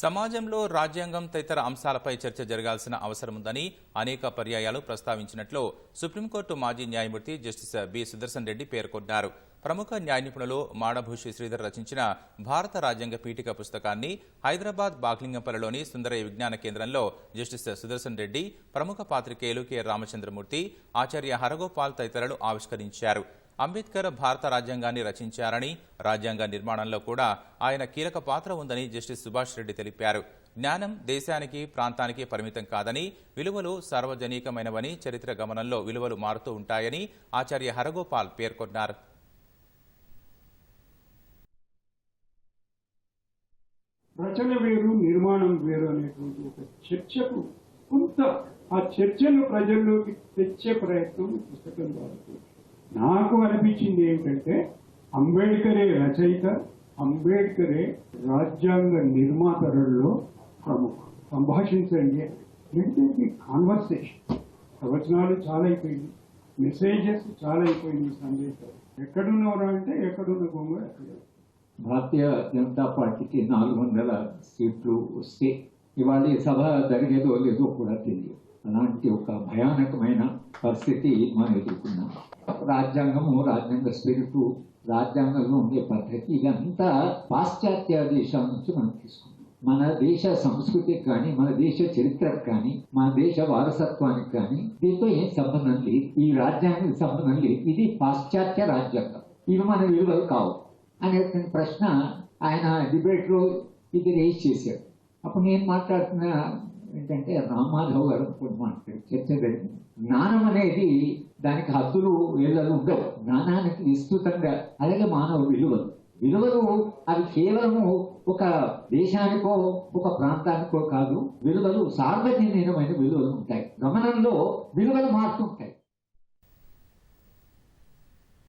సమాజంలో రాజ్యాంగం తదితర అంశాలపై చర్చ జరగాల్సిన అవసరముందని అనేక పర్యాయాలు ప్రస్తావించినట్లు సుప్రీంకోర్టు మాజీ న్యాయమూర్తి జస్టిస్ బి. సుదర్శన్ రెడ్డి పేర్కొన్నారు. ప్రముఖ న్యాయ నిపుణులు మాడభూషి శ్రీధర్ రచించిన భారత రాజ్యాంగ పీఠిక పుస్తకాన్ని హైదరాబాద్ బాగ్లింగంపల్లిలోని సుందరయ్య విజ్ఞాన కేంద్రంలో జస్టిస్ సుదర్శన్ రెడ్డి ప్రముఖ పాత్రికేయులు కె. రామచంద్రమూర్తి ఆచార్య హరగోపాల్ తదితరులు ఆవిష్కరించారు. అంబేద్కర్ భారత రాజ్యాంగాన్ని రచించారని రాజ్యాంగ నిర్మాణంలో కూడా ఆయన కీలక పాత్ర ఉందని జస్టిస్ సుభాష్ రెడ్డి తెలిపారు. జ్ఞానం దేశానికి ప్రాంతానికి పరిమితం కాదని విలువలు సార్వజనీకమైనవని చరిత్ర గమనంలో విలువలు మారుతూ ఉంటాయని ఆచార్య హరగోపాల్ పేర్కొన్నారు. రచన వేరు నిర్మాణం వేరు అనేటువంటి ఒక చర్చకు కొంత ఆ చర్చను ప్రజల్లోకి తెచ్చే ప్రయత్నం పుస్తకం ద్వారా నాకు అనిపించింది ఏమిటంటే అంబేద్కరే రచయిత అంబేద్కరే రాజ్యాంగ నిర్మాతలలో ప్రముఖ. సంభాషించండి. ఏంటంటే కాన్వర్సేషన్ ప్రవచనాలు చాలా అయిపోయింది. మెసేజెస్ చాలా అయిపోయింది సందేశాలు. ఎక్కడున్నవరా అంటే ఎక్కడున్న గొంగడు అక్కడ. భారతీయ జనతా పార్టీకి నాలుగు వందల సీట్లు వస్తే ఇవాళ సభ జరిగేదో లేదో కూడా తెలియదు. అలాంటి ఒక భయానకమైన పరిస్థితి మనం ఎదుర్కొన్నాం. రాజ్యాంగము రాజ్యాంగ స్పిరిట్ రాజ్యాంగంలో ఉండే పద్ధతి ఇదంతా పాశ్చాత్య దేశాల నుంచి మనం తీసుకున్నాం. మన దేశ సంస్కృతికి కానీ మన దేశ చరిత్రకు కానీ మన దేశ వారసత్వానికి కానీ దీంతో ఏం సంబంధం లేదు. ఈ రాజ్యాంగానికి సంబంధం లేదు. ఇది పాశ్చాత్య రాజ్యాంగం. ఇవి మన విలువలు కావు అనేటువంటి ప్రశ్న ఆయన డిబేట్లో ఇది రేజ్ చేశాడు అప్పుడు నేను మాట్లాడుతున్న ఏంటంటే రామాధవ్ గారు ఇప్పుడు మాట్లాడు చర్చ జరిగింది. జ్ఞానం అనేది దానికి హద్దులు వేళలు ఉండవు. జ్ఞానానికి విస్తృతంగా అలాగే మానవ విలువలు. విలువలు అవి కేవలము ఒక దేశానికో ఒక ప్రాంతానికో కాదు. విలువలు సార్వజనీయమైన విలువలు ఉంటాయి. గమనంలో విలువలు మారుతుంటాయి